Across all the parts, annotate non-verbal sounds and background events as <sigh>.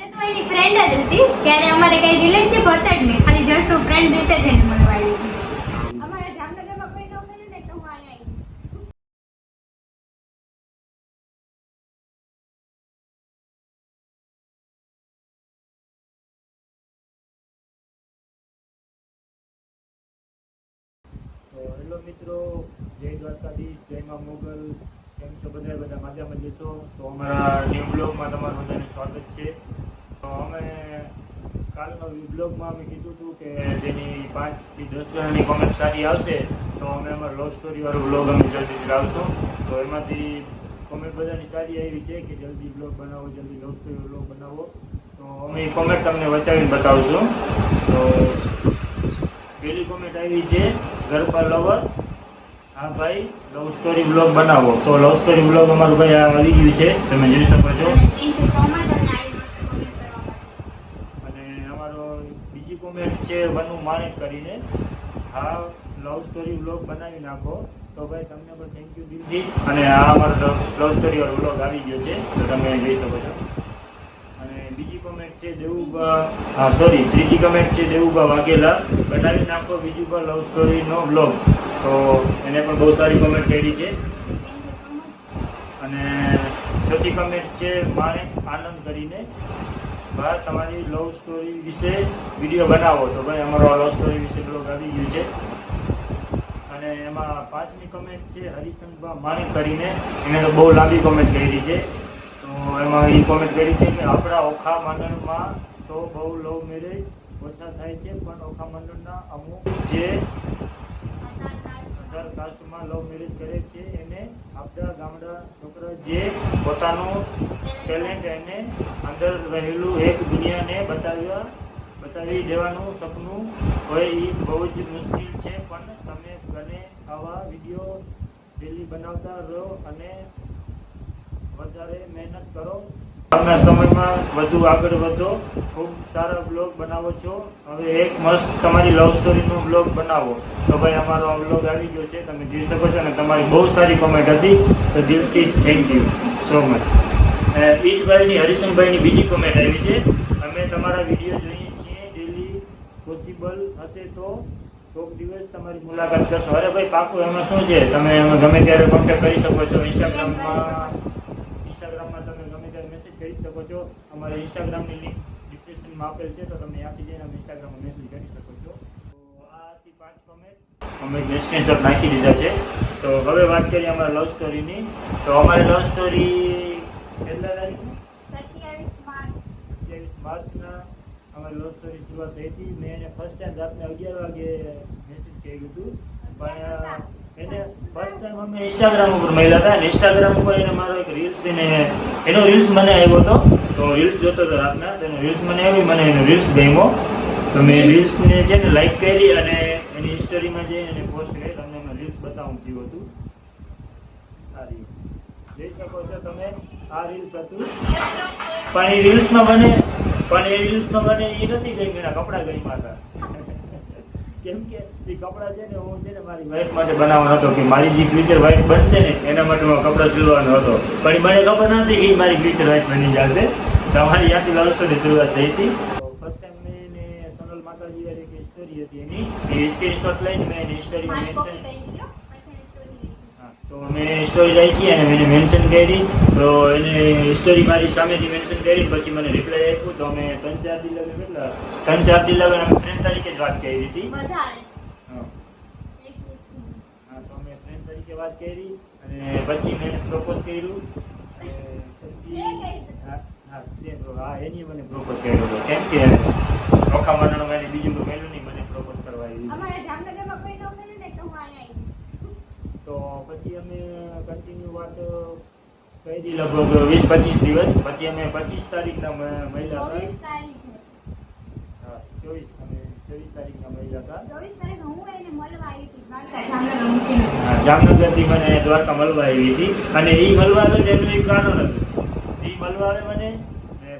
ત્યારે તો એની ફ્રેન્ડ જ હતી. ત્યારે અમારે કઈ રિલેશનશિપ હતા જ નહીં. ખાલી જસ્ટ હું ફ્રેન્ડ રીતે જ એને મળવા આવી હતી. અમારા જામનગરમાં કોઈ નહોતું ને તો હું અહીંયા આવી હેલો મિત્રો. જય દ્વારકાધીશ જય મા મોગલ. કેમ છો બધા? બધા મજામાં જશો તો અમારા ન્યૂ બ્લોગમાં તમારું બધાને સ્વાગત છે. અમે કાલનો બ્લોગમાં અમે કીધું હતું કે જેની પાંચથી દસ જણાની કોમેન્ટ સારી આવશે, તો અમે અમારો લવ સ્ટોરીવાળો અમે જલ્દી લાવશું તો એમાંથી કોમેન્ટ બધાની સારી આવી છે કે જલ્દી બ્લોગ બનાવો, જલ્દી લવ સ્ટોરી બ્લોગ બનાવો. તો અમે એ કોમેન્ટ તમને વચાવીને બતાવશું. તો પહેલી કોમેન્ટ આવી છે, ગરબા લવર હા ભાઈ લવ બ્લોગ બનાવો. તો લવ સ્ટોરી બ્લોગ અમારું ભાઈ આવી ગયું છે. તમે જોઈ શકો છો અને થેન્ક યુ સો મચ અમને આવી મસ્ત comment કરવા માટે અને અમારો બીજી કોમેન્ટ છે માણેક કરીને હા લવ સ્ટોરી વ્લોગ બનાવી નાખો. તો ભાઈ તમને પણ થેન્ક યુ દિલથી અને આ અમારો લવ સ્ટોરી વાળો વ્લોગ આવી ગયો છે. તો તમે જોઈ શકો છો. અને બીજી કોમેન્ટ છે દેવુબા સોરી ત્રીજી કોમેન્ટ છે દેવુબા વાઘેલા. બનાવી નાખો બીજું પણ લવ સ્ટોરીનો વ્લોગ તો એને પણ બહુ સારી કોમેન્ટ કરી છે. અને ચોથી કમેન્ટ છે માણેક આનંદ કરીને ભાઈ તમારી લવ સ્ટોરી વિશે વીડિયો બનાવો. તો ભાઈ, અમારો લવ સ્ટોરી વિશે બ્લોગ આવી ગયું છે. અને એમાં પાંચમી કમેન્ટ છે હરિશંકભા માણી કરીને. એને તો બહુ લાંબી કોમેન્ટ કરી છે. તો એમાં એ કોમેન્ટ કરી છે કે આપણા ઓખા મંડળમાં તો બહુ લવ મેરેજ ઓછા થાય છે, પણ ઓખા મંડળના અમુક જે અઢાર કાસ્ટમાં લવ મેરેજ કરે છે, એને આપણા ગામડા છોકરા જે પોતાનું ટેલેન્ટ એને અંદર રહેલું એક દુનિયાને બતાવ્યા, બતાવી દેવાનું સપનું હોય એ બહુ જ મુશ્કેલ છે, પણ તમે બને આવા વીડિયો ડેલી બનાવતા રહો અને વધારે મહેનત કરો. આવનાર સમયમાં વધુ આગળ વધો. ખૂબ સારા બ્લોગ બનાવો છો. હવે એક મસ્ત તમારી લવ સ્ટોરીનો બ્લોગ બનાવો. તો ભાઈ અમારો આ બ્લોગ આવી ગયો છે. તમે જોઈ શકો છો અને તમારી બહુ સારી કોમેન્ટ હતી. તો દિલથી થેન્ક યુ સો મચ ઈશભાઈની હરિશંકભાઈની બીજી કોમેન્ટ આવી છે. અમે તમારા વીડિયો જોઈએ છીએ. ડેલી પોસિબલ હશે તો કોઈક દિવસ તમારી મુલાકાત કરશો. અરે ભાઈ પાકું એમાં શું છે? તમે એમાં ગમે ત્યારે કોન્ટેક્ટ કરી શકો છો ઇન્સ્ટાગ્રામમાં તમે ગમે ત્યારે મેસેજ કરી શકો છો. અમારે ઇન્સ્ટાગ્રામની લિંક ડિસ્ક્રિપ્શનમાં આપેલ છે તો તમે ત્યાંથી જઈને અમે ઇન્સ્ટાગ્રામમાં મેસેજ કરી શકો છો. તો આથી પાંચ કોમેન્ટ અમે સ્ક્રીનશોટ નાખી દીધા છે. તો હવે વાત કરીએ અમારા લવ સ્ટોરીની તો અમારી લવ સ્ટોરી કેટલા સત્યાવીસ માર્ચના અમારી લવ સ્ટોરી શરૂઆત થઈ હતી. મેં એને ફર્સ્ટ ટાઈમ રાતને અગિયાર વાગે મેસેજ કર્યું હતું. પણ એને ફર્સ્ટ ટાઈમ અમે ઇન્સ્ટાગ્રામ ઉપર મળ્યા હતા. અને ઇન્સ્ટાગ્રામ ઉપર એને મારો એક રીલ્સ એને, એનો રીલ્સ મને આવ્યો હતો. તો રીલ્સ જોતો હતો રાતના. તો એનો રીલ્સ મને આવી મને એનો રીલ્સ ગમ્યો. તો મેં રીલ્સને છે ને લાઈક કરી અને એની હિસ્ટરીમાં જઈ અને પોસ્ટ કરી, તમને એમાં રીલ્સ બતાવું થયું હતું. reel. જોઈ શકો છો તમે આ રીલ્સ હતું. પણ એ રીલ્સમાં મને, પણ એ રીલ્સમાં મને એ નથી ગઈ એના કપડાં ગઈ હતા. <laughs> કેમ કે એ કપડાં છે ને હું છે ને મારી વાઈફ માટે બનાવવાનો હતો કે મારી જે ફ્યુચર વાઈફ બનશે ને એના માટે હું કપડાં સિલવાનો હતો. પણ મને ખબર નથી કે મારી ફ્યુચર વાઈફ બની જશે. તમારી લવ સ્ટોરી શરૂઆત થઈ હતી. ફર્સ્ટ ટાઈમ મેં સોનલ માતાજી એક સ્ટોરી હતી એની. એ સ્ક્રીનશોટ લઈને મેં એની સ્ટોરી મેન્શન તો મેં સ્ટોરી રાખી અને મેં મેન્શન કરી. તો એને સ્ટોરી મારી સામેથી મેન્શન કરી પછી મને રિપ્લાય આપ્યું. તો અમે ત્રણ ચાર દી લગે કેટલા? ત્રણ ચાર દી લગે અમે ફ્રેન્ડ તરીકે જ વાત કરી હતી વધારે હા. એક week. હા તો તરીકે વાત કરી અને પછી મેં પ્રપોઝ કર્યું. હા એની મને પ્રોપોઝ કર્યો હતો. કેમ કે ચોખા એને બીજું તો નહીં મને પ્રોપોઝ કરવા આવી તો પછી અમે કન્ટિન્યુ વાત કરી લગભગ વીસ પચીસ દિવસ. પછી અમે પચીસ તારીખના મ- મળ્યા ચોવીસ હતા. તારીખે. હા ચોવીસ અમે જામનગરથી મને દ્વારકા મળવા આવી હતી. અને એ મળવા આવે છે એનું એક કારણ હતું એ મળવા આવે મને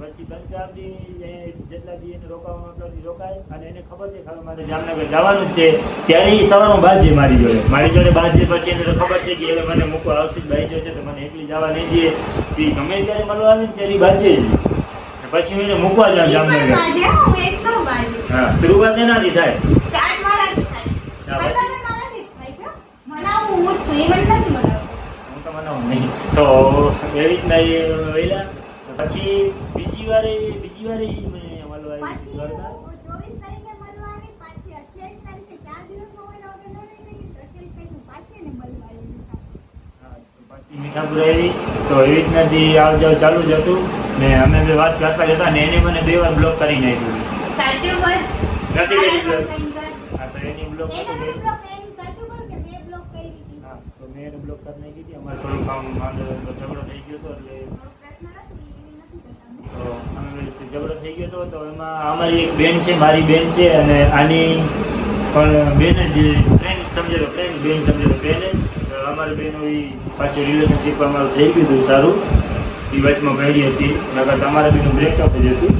પછી ત્રણ ચાર દી જેટલા દી એને રોકાવાનું એટલા દી રોકાય. અને એને ખબર છે કે મારે જામનગર જવાનું જ છે. ત્યારે એ સવારમાં બાજે મારી જોડે. મારી જોડે બાજે પછી એને ખબર છે કે હવે મને મૂકવા આવશે જ બાઈ છે તો મને એકલી જવા નહીં દે. એ ગમે ત્યારે મળવા આવે ને ત્યારે બાજે જ. પછી હું એને મૂકવા જાઉં જામનગર હું શરૂઆત એનાથી થાય સ્ટાર્ટ મારાથી થાય. હા, પણ પછી? તમે મારાથી જ થાય છે. મનાવું હું જ છું, ઈ મને નથી મનાવતો. હું તો મનાવું નહીં તો એવી રીતના એ વહેલા પછી બીજી વારે બીજી વારે મને મળવા આવી પાછી દ્વારકા. હું 24 તારીખે મળવા આવી, પાછી 28 તારીખે ચાર દિવસમાં હોય ને વગર ન રહી શકી, તો 28 તારીખે હું પાછી એને મળવા આવી મીઠાપુર. હા, તો પાછી મીઠાપુર આવી તો એવી રીતનાથી આવ જાવ ચાલુ જ હતું ને અમે બે વાત કરતા જ હતા ને એને મને બે વાર બ્લોક કરી નાખ્યું. સાચું બોલ. નથી કરી. હા તો એની બ્લોક મેં block કરી દીધી. હા તો મેં એને બ્લોક કરી નાખી હતી અમારે થોડું કામ ઝઘડો થઈ ગયો હતો એટલે નથી, નથી ઝઘડો થઈ ગયો હતો. તો એમાં અમારી એક બેન છે મારી બેન છે અને આની પણ બેન જ ફ્રેન્ડ સમજે તો ફ્રેન્ડ બેન સમજે તો બેન તો અમારી એ પાછું રિલેશનશીપ અમારું થઈ ગયું હતું સારું. એ વચમાં પડી હતી. નકર તમારે બેનું બ્રેકઅપ જ હતું.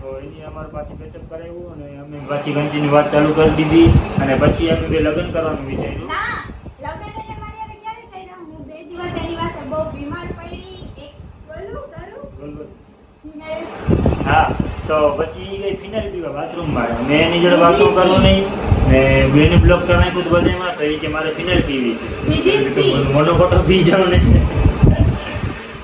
તો એની અમારે પાછી પેચઅપ કરાવ્યું અને અમે પાછી કન્ટિન્યુ વાત ચાલુ કરી દીધી. અને પછી અમે બે લગ્ન કરવાનું વિચાર્યું? હું તો પછી ગઈ ફિનાઇલ પીવા બાથરૂમમાં મેં. એની જોડે વાતો કરવું નહીં. ને બેને બ્લોક કરાય કુદ બધામાં તો એ કે મારે ફિનાઇલ પીવી છે. મોટો ખોટો પી જાવ ને.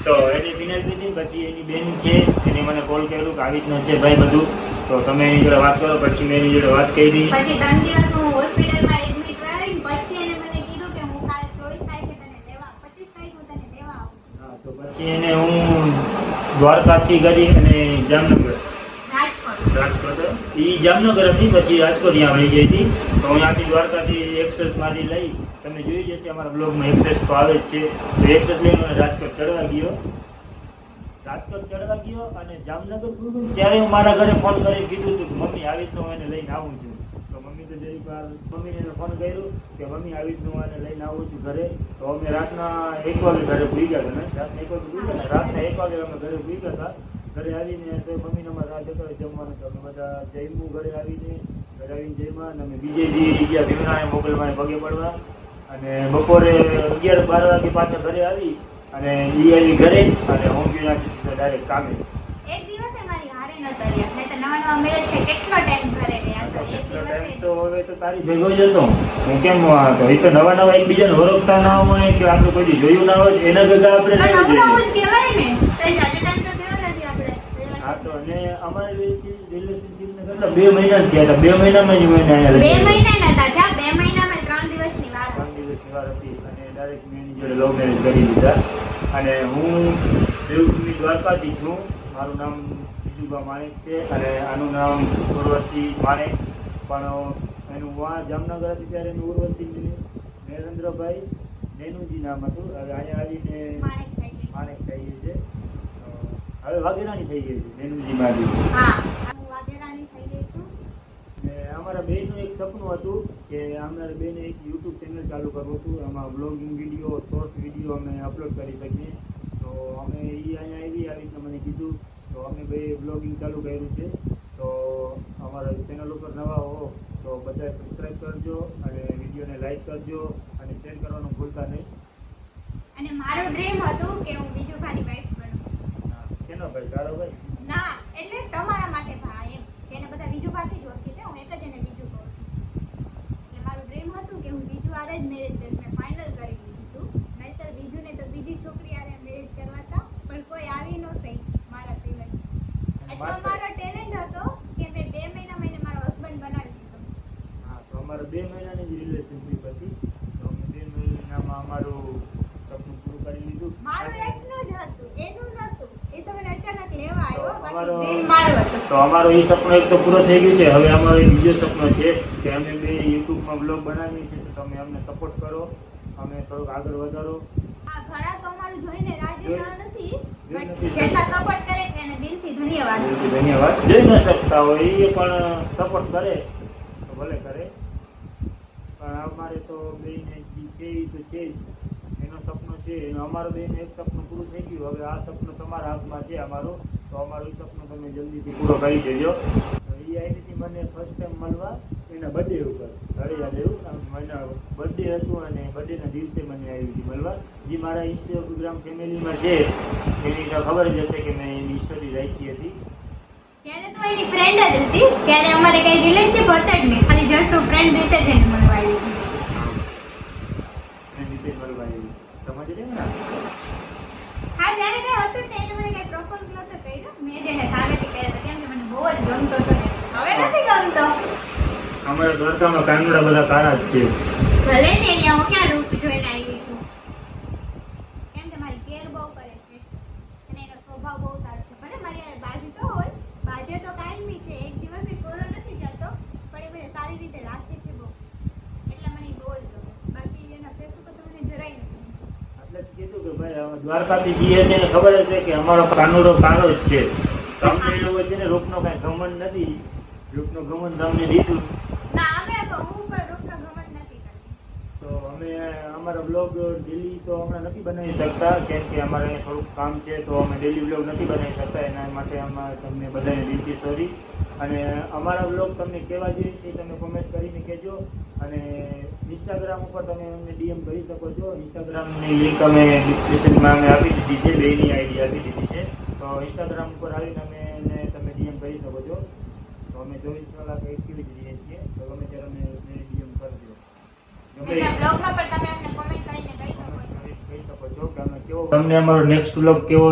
તો એની ફિનાઇલ પીધી પછી એની બેન છે એને મને કોલ કર્યું કે આવી રીતના છે ભાઈ બધું. તો તમે એની જોડે વાત કરો પછી મેં એની જોડે વાત કરી. પછી ત્રણ દિવસ હું હોસ્પિટલમાં એડમિટ રહી પછી એને મને કીધું કે હું કાલ ચોવીસ તારીખે તને લેવા પચીસ તારીખ તને લેવા આવું હા તો પછી એને હું દ્વારકાથી કરી અને જામનગર. રાજકોટ. રાજકોટ. એ જામનગર હતી પછી રાજકોટ વહી ગઈ હતી. તો અહીંયાથી દ્વારકાથી એક્સેસ મારી લઈ. તમે જોઈ જશે અમારા બ્લોગમાં એક્સેસ તો આવે જ છે. તો એક્સેસ લઈને રાજકોટ ચડવા ગયો. રાજકોટ ચડવા ગયો અને જામનગર પૂરું ત્યારે હું મારા ઘરે ફોન કરી કીધું હતું કે મમ્મી આવી રીતનું હું એને લઈને આવું છું. તો મમ્મી તો જઈ વાર મમ્મીને ફોન કર્યો કે મમ્મી આવી રીતનું હું એને લઈને આવું છું ઘરે. તો અમે રાતના એક વાગે ઘરે ભૂઈ ગયા હતા રાતના એક વાગે ભૂઈ ગયા રાતના એક વાગે અમે ઘરે ભૂઈ ગયા હતા. ઘરે આવીને તો મમ્મીને અમારે રાહ જતો હોય જમવાનું તો અમે બધા જમ્યું ઘરે આવીને ઘરે આવીને જમ્યા અને અમે બીજે દી ગયા ભીમરાએ મોકલવાને પગે પડવા. અને બપોરે અગિયાર બાર વાગે પાછા ઘરે આવી અને ઈ આવી ઘરે અને હોમ ત્યાંથી સીધો ડાયરેક્ટ કામે. એક દિવસે મારી હારે નતો રહ્યા નહીં તો નવા નવા મેરેજ થાય કેટલો ટાઈમ ઘરે તો હવે તો તારી ભેગો જ હતો. હું કેમ આ તો એ તો નવા નવા એકબીજાને ઓળખતા ના હોય કે આપણે કોઈ જોયું ના હોય એના ભેગા આપણે અને અમારે રિલેશનશિપ ને બે મહિના જ થયા હતા. બે મહિનામાં જ બે મહિના નતા થયા. બે મહિનામાં ત્રણ દિવસની વાર હતી. ત્રણ દિવસની વાર હતી અને ડાયરેક્ટ મેં જોડે લવ મેરેજ કરી દીધા અને હું દેવભૂમિ દ્વારકાથી છું. મારું નામ બીજુભા માણેક છે અને આનું નામ ઉર્વશી માણેક. પણ એનું વા જામનગર હતી ત્યારે એનું ઉર્વશી નરેન્દ્રભાઈ નેનુજી નામ હતું. હવે અહીંયા આવીને માણેક થઈ ગઈ. માણેક થઈ ગઈ છે. અ, હવે વાઘેરાણી થઈ ગઈ છે નેનુજી માજી હા હું વાઘેરાણી થઈ ગઈ છું. ને અમારા બેનનું એક સપનું હતું કે અમારા બેને એક યુટ્યુબ ચેનલ ચાલુ કરવું હતું. એમાં બ્લોગિંગ વીડિયો શોર્ટ વીડિયો અમે અપલોડ કરી શકીએ. તો અમે એ અહીંયા આવી આવી રીતે મને કીધું. તો અમે ભાઈ બ્લોગિંગ ચાલુ કર્યું છે. તો અમારા ચેનલ ઉપર નવા હો તો બધા સબસ્ક્રાઈબ કરજો અને વિડીયોને લાઈક કરજો અને શેર કરવાનું ભૂલતા નહીં. અને મારો ડ્રીમ હતું કે હું બીજું ભાની વાઈફ બનું ભાઈ તારો ભાઈ. ના એટલે તમારા માટે ભાઈ એમ. એને બધા બીજું ભાથી જ ઓળખી છે હું એક જ એને બીજું કહું છું. એટલે મારું ડ્રીમ હતું કે હું બીજું આરે જ મેરેજ કરીશ મેં ફાઇનલ કરી દીધું હતું. નહીંતર બીજું ને તો બીજી છોકરી આરે મેરેજ કરવા હતા. પણ કોઈ આવી ન થઈ મારા સિવાય. એટલો મારો ટેલેન્ટ હતો કે મેં બે મહિના મહિને મારો હસબન્ડ બનાવી દીધો. હા તો અમારે બે મહિનાની જ રિલેશનશિપ હતી. તો અમે બે મહિનામાં અમારું સપનું પૂરું કરી લીધું મારું એકનું જ હતું એનું નહોતું એ તો મને અચાનક લેવા આવ્યો બાકી અમારો- તો અમારો એ સપનો એક તો પૂરો થઈ ગયો છે. હવે અમારો એક બીજો સપનો છે કે અમે બે યુટ્યુબમાં બ્લોગ બનાવીએ છીએ તો તમે અમને સપોર્ટ કરો. અમે થોડુંક આગળ વધારો. ઘણા તો અમારું જોઈને રાજી નથી જોઈ but નથી. જેટલા સપોર્ટ કરે છે એને દિલથી ધન્યવાદ. ધન્યવાદ. જોઈ ન શકતા હોય એ પણ સપોર્ટ કરે. તો ભલે કરે. પણ અમારે તો બેને જે છે એ તો છે જ. એનો સપનો છે. એનો અમારો બેન એક સપનું પૂરું થઈ ગયું. હવે આ સપનું તમારા હાથમાં છે અમારું. તો અમારું સપનું તમે જલ્દીથી પૂરો કરી દેજો. તો એ આઈડીથી મને ફર્સ્ટ ટાઈમ મળવા, એના બર્થડે ઉપર હળિયા દેવું મને બર્થડે હતું અને બર્થડેના દિવસે મને આવી હતી મળવા. જે મારા ઇન્સ્ટાગ્રામ ફેમિલીમાં છે, એની તો ખબર જ હશે કે મેં એની સ્ટોરી રાખી હતી. ત્યારે તો એની ફ્રેન્ડ જ હતી. ત્યારે અમારે કઈ રિલેશનશિપ હતા જ નહીં. ખાલી જસ્ટ ફ્રેન્ડ રીતે જ એને મળવા આવી હતી એને રીતે જ મળવા આવી સમજ રહી ને હા જ્યારે કઈ હતું જ નહીં એને મને કઈ પ્રપોઝ નતો કર્યો મેં જ એને સામેથી કર્યો હતો કેમ કે મને બહુ જ ગમતો હતો ને હવે નથી ગમતો અમારા કાનુડા બધા કારા જ છે. ભલે ને અહીંયા હું ક્યાં રૂપ જોઈને આવી છું? કેમ તમારી કેર બહુ કરે છે અને એનો સ્વભાવ બહુ સારો છે. ભલે મારી બાજી તો હોય બાજે તો કાયમી છે. એક દિવસ એ કોરો નથી જતો પણ એ મને સારી રીતે રાખે છે બહુ. એટલે મને બહુ જ બાકી એના ફેસ ઉપર તો મને જરાય નથી એટલે કીધું કે ભાઈ દ્વારકાથી જઈએ છે ને ખબર હશે કે અમારો કાનુડો કાળો જ છે. તમને એવું છે ને રૂપનો કાંઈ ઘમંડ નથી. રૂપનો ઘમંડ તમને દીધું ના અમે તો હું પણ રૂપનો ઘમંડ નથી કરતી તો અમે અમારા બ્લોગ ડેલી તો હમણાં નથી બનાવી શકતા કેમ કે અમારે અહીંયા થોડુંક કામ છે તો અમે ડેલી બ્લોગ નથી બનાવી શકતા એના માટે અમારે તમને બધાને દિલથી સોરી અને અમારા બ્લોગ તમને કેવા જોઈએ છે એ તમે કોમેન્ટ કરીને કહેજો. અને ઇન્સ્ટાગ્રામ ઉપર તમે અમને ડીએમ કરી શકો છો. ઇન્સ્ટાગ્રામની લિંક અમે ડિસ્ક્રિપ્શનમાં અમે આપી દીધી છે બેની આઈડી આપી દીધી છે. તો ઇન્સ્ટાગ્રામ ઉપર આવીને અમે એને તમે ડીએમ કરી શકો છો. તો અમે ચોવીસ કલાક એક્ટિવ જ રહીએ છીએ. તો ગમે ત્યારે અમે ડીએમ કરજો બ્લોગમાં પણ તમે અમને કોમેન્ટ કરીને કહી શકો છો કહી શકો છો કે અમે કેવો? તમને અમારો નેક્સ્ટ વ્લોગ કેવો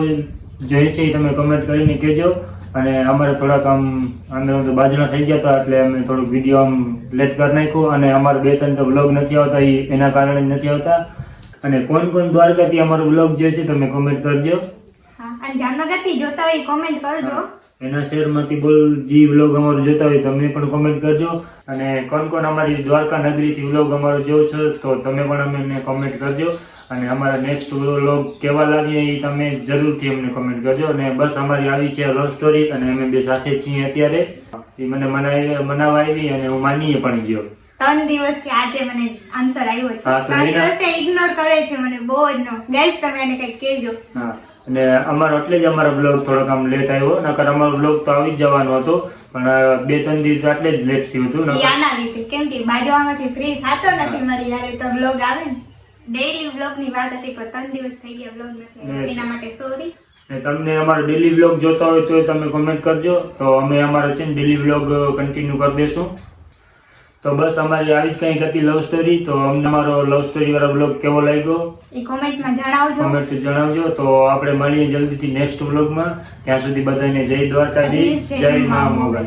જોઈએ છે એ તમે કમેન્ટ કરીને કહેજો. અને અમારે થોડાક આમ અંદર અંદર બાજરા થઈ ગયા હતા એટલે અમે થોડુંક વીડિયો આમ લેટ કરી નાખ્યું. અને અમારે બે ત્રણ તો વ્લોગ નથી આવતા એ એના કારણે નથી આવતા. અને કોણ કોણ દ્વારકાથી અમારો વ્લોગ જોઈએ છે તમે કોમેન્ટ કરજો. અને જામનગરથી જોતા હોય કોમેન્ટ કરજો. એના શહેરમાંથી બોલ જે વ્લોગ અમારો જોતા હોય તમે પણ કોમેન્ટ કરજો. અને કોણ કોણ અમારી દ્વારકા નગરીથી વ્લોગ અમારો જોવો છો તો તમે પણ અમને કોમેન્ટ કરજો. અને અમારા નેક્સ્ટ વ્લોગ કેવા લાગ્યા એ તમે જરૂરથી અમને કમેન્ટ કરજો. અને બસ અમારી આવી છે લવ સ્ટોરી અને અમે બે સાથે છીએ અત્યારે. એ મને મનાવી આવી અને હું માનીએ પણ ગયો. ત્રણ દિવસથી આજે મને આન્સર આવ્યો છે. ત્રણ દિવસથી ઇગ્નોર કરે છે મને બહુ જ નો. તમે એને કંઈક કહેજો. હા અને અમારો એટલે જ અમારો બ્લોગ થોડોક આમ લેટ આવ્યો. નકર અમારો બ્લોગ તો આવી જ જવાનો હતો. પણ બે ત્રણ દિવસ એટલે જ લેટ થયું હતું. આના લીધે. કેમ કે ફ્રી થતો નથી મારી યારે તો બ્લોગ આવે ને. ડેઈલી વ્લોગની વાત હતી પણ ત્રણ દિવસ થઈ ગયા વ્લોગ નથી એના માટે સોરી ને તમને અમારો ડેલી વ્લોગ જોતા હોય તો તમે કોમેન્ટ કરજો. તો અમે અમારો છે ને ડેલી વ્લોગ કન્ટિન્યુ કરી દેશું. તો બસ અમારી આવી જ કંઈક હતી લવ સ્ટોરી તો અમને અમારો લવ સ્ટોરી વાળો વ્લોગ કેવો લાગ્યો? એ કોમેન્ટમાં જણાવજો. કોમેન્ટ જણાવજો. તો આપણે મળીએ જલ્દીથી નેક્સ્ટ વ્લોગમાં ત્યાં સુધી બધાને જય દ્વારકાધીશ જય મા મોગલ.